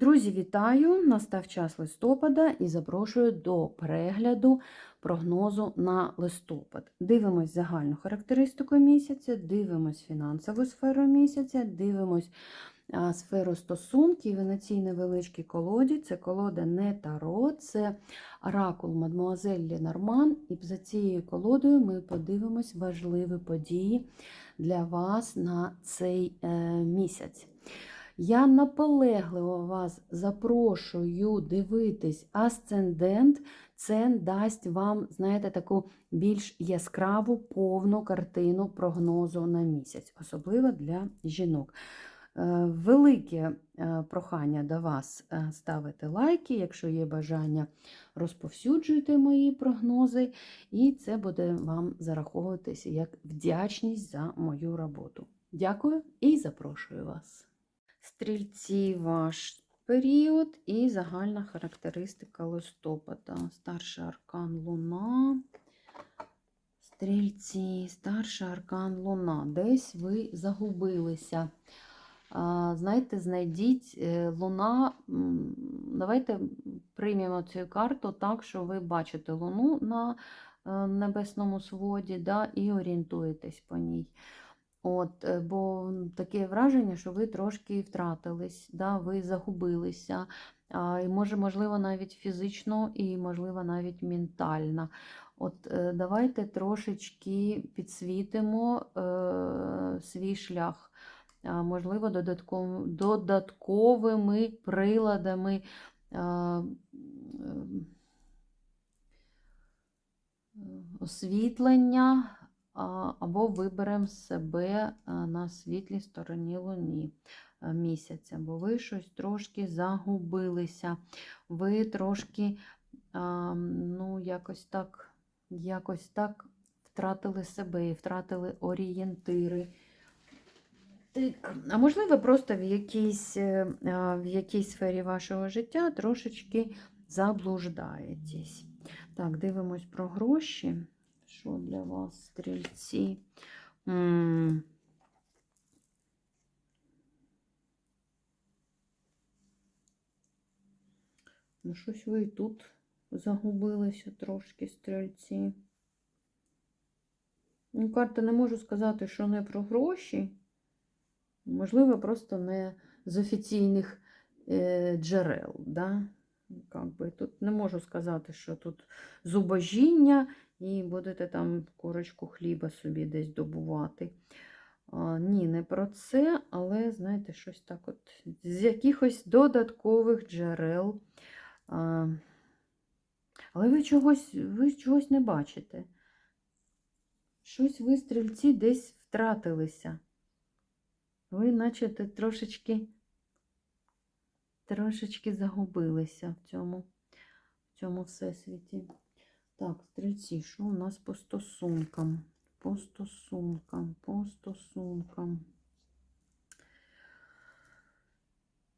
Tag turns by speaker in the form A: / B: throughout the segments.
A: Друзі, вітаю! Настав час листопада і запрошую до перегляду прогнозу на листопад. Дивимось загальну характеристику місяця, дивимось фінансову сферу місяця, дивимось сферу стосунків і на цій невеличкій колоді. Це колода не Таро, це оракул Мадмуазель Ленорман. І за цією колодою ми подивимось важливі події для вас на цей е, місяць. Я наполегливо вас запрошую дивитись асцендент. Це дасть вам, знаєте, таку більш яскраву повну картину прогнозу на місяць, особливо для жінок. Е, Велике е, прохання до вас е, ставити лайки, якщо є бажання, розповсюджуйте мої прогнози, і це буде вам зараховуватися як вдячність за мою роботу. Дякую і запрошую вас. Стрільці ваш період і загальна характеристика листопада. Старший аркан Луна. Стрільці, старший аркан Луна. Десь ви загубилися. Знаєте, знайдіть е, Луна. Давайте приймемо цю карту так, що ви бачите Луну на е, небесному своді да, і орієнтуєтесь по ній. От, е, Бо таке враження, що ви трошки втратились, да, ви загубилися, а, і може, можливо, навіть фізично, і, можливо, навіть ментально. От е, Давайте трошечки підсвітимо е, свій шлях, а, можливо, додатков, додатковими приладами. е, Освітлення, або виберемо себе на світлій стороні Луні місяця, бо ви щось трошки загубилися, ви трошки ну, якось так, якось так втратили себе і втратили орієнтири. А можливо, просто в якійсь, е, в якійсь сфері вашого життя трошечки заблуждаєтесь. Так, дивимось про гроші. Що для вас, стрільці? М. Ну, щось ви і тут загубилися трошки, стрільці. Ну, карта не можу сказати, що не про гроші. Можливо, просто не з офіційних е, джерел. Да? Как би, тут не можу сказати, що тут зубожіння і будете там корочку хліба собі десь добувати. А, ні, не про це, але, знаєте, щось так от з якихось додаткових джерел. А, але ви чогось, ви чогось не бачите. Щось ви, стрільці, десь втратилися. Ви, наче трошечки, трошечки загубилися в цьому, в цьому всесвіті. Так, стрільці, що у нас по стосункам? По стосункам, по стосункам.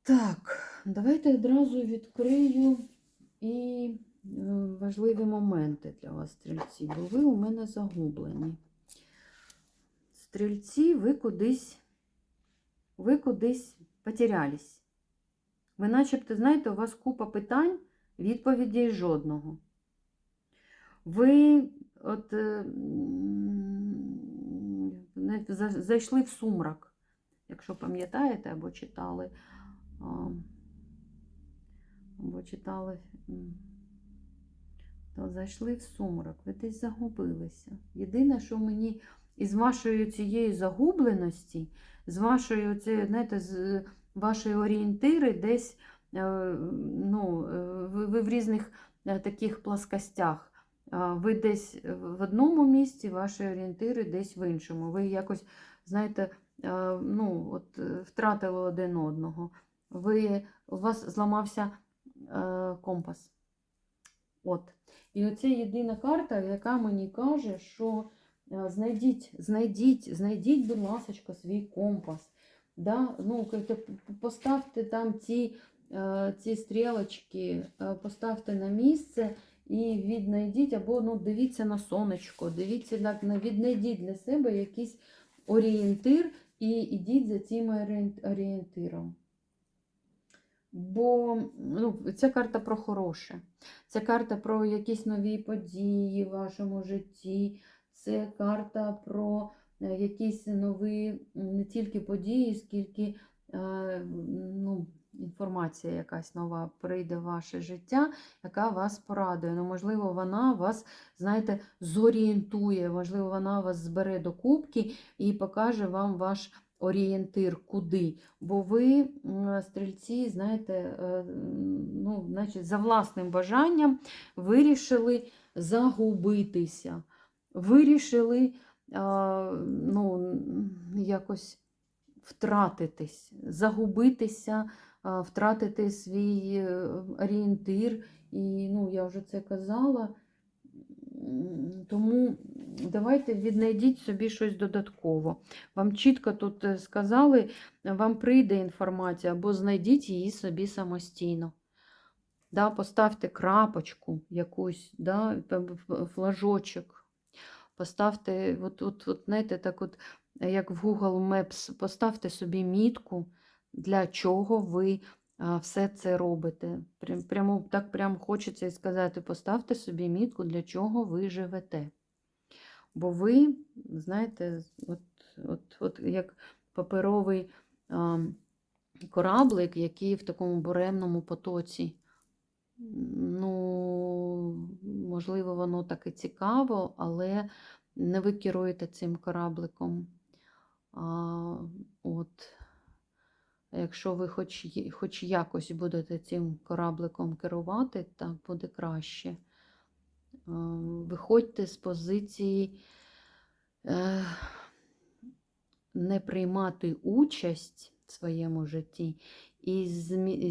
A: Так, давайте одразу відкрию і е, важливі моменти для вас, стрільці, бо ви у мене загублені. Стрільці, ви кудись, ви кудись потерялись. Ви начебто, знаєте, у вас купа питань, відповідей жодного. Ви от е, зайшли в сумрак, якщо пам'ятаєте або читали, або читали, то зайшли в сумрак, ви десь загубилися. Єдине, що мені із вашої цієї загубленості, з вашої, оце, знаєте, з вашої орієнтири десь е, ну, е, ви, в різних таких плоскостях. Ви десь в одному місці, ваші орієнтири десь в іншому. Ви якось, знаєте, е, ну, от, е, втратили один одного. Ви, у вас зламався е, компас. От. І оце єдина карта, яка мені каже, що е, знайдіть, знайдіть, знайдіть, будь ласка, свій компас. Да? Ну, поставте там ці, е, ці стрілочки, е, поставте на місце і віднайдіть, або ну, дивіться на сонечко, дивіться, на- віднайдіть для себе якийсь орієнтир і йдіть за цим орієнтиром. Бо ну, ця карта про хороше. Це карта про якісь нові події в вашому житті. Це карта про е, якісь нові не тільки події, скільки е, ну, інформація якась нова прийде в ваше життя, яка вас порадує. Ну, можливо, вона вас, знаєте, зорієнтує, можливо, вона вас збере до кубки і покаже вам ваш орієнтир, куди. Бо ви, стрільці, знаєте, е, ну, значить, за власним бажанням вирішили загубитися. Вирішили ну, якось втратитись, загубитися, втратити свій е, орієнтир. І ну, я вже це казала. Тому давайте віднайдіть собі щось додатково. Вам чітко тут е, сказали, вам прийде інформація, або знайдіть її собі самостійно. Да, поставте крапочку якусь, да, флажочок. Поставте, от, от, от, знаєте, так от, як в Google Maps, поставте собі мітку, для чого ви все це робите. Прямо, так прям хочеться і сказати, поставте собі мітку, для чого ви живете. Бо ви, знаєте, от, от, от як паперовий кораблик, який в такому буремному потоці. Ну, можливо, воно так і цікаво, але не ви керуєте цим корабликом. Якщо ви хоч, хоч якось будете цим корабликом керувати, так буде краще. Виходьте з позиції е, не приймати участь в своєму житті і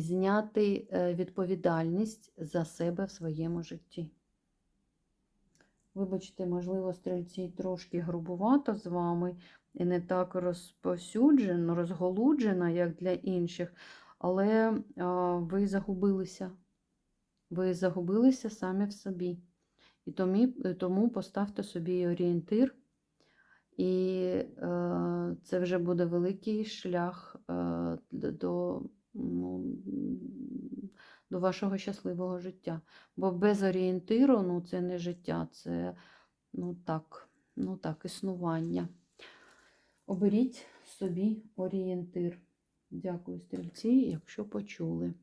A: зняти е, відповідальність за себе в своєму житті. Вибачте, можливо, стрільці трошки грубувато з вами і не так розповсюджено, розголуджена, як для інших, але ви загубилися. Ви загубилися самі в собі. І тому, тому поставте собі орієнтир, і е, це вже буде великий шлях е, до, ну, до вашого щасливого життя. Бо без орієнтиру ну, це не життя, це ну, так, ну, так, існування. Оберіть собі орієнтир. Дякую, стрільці, якщо почули.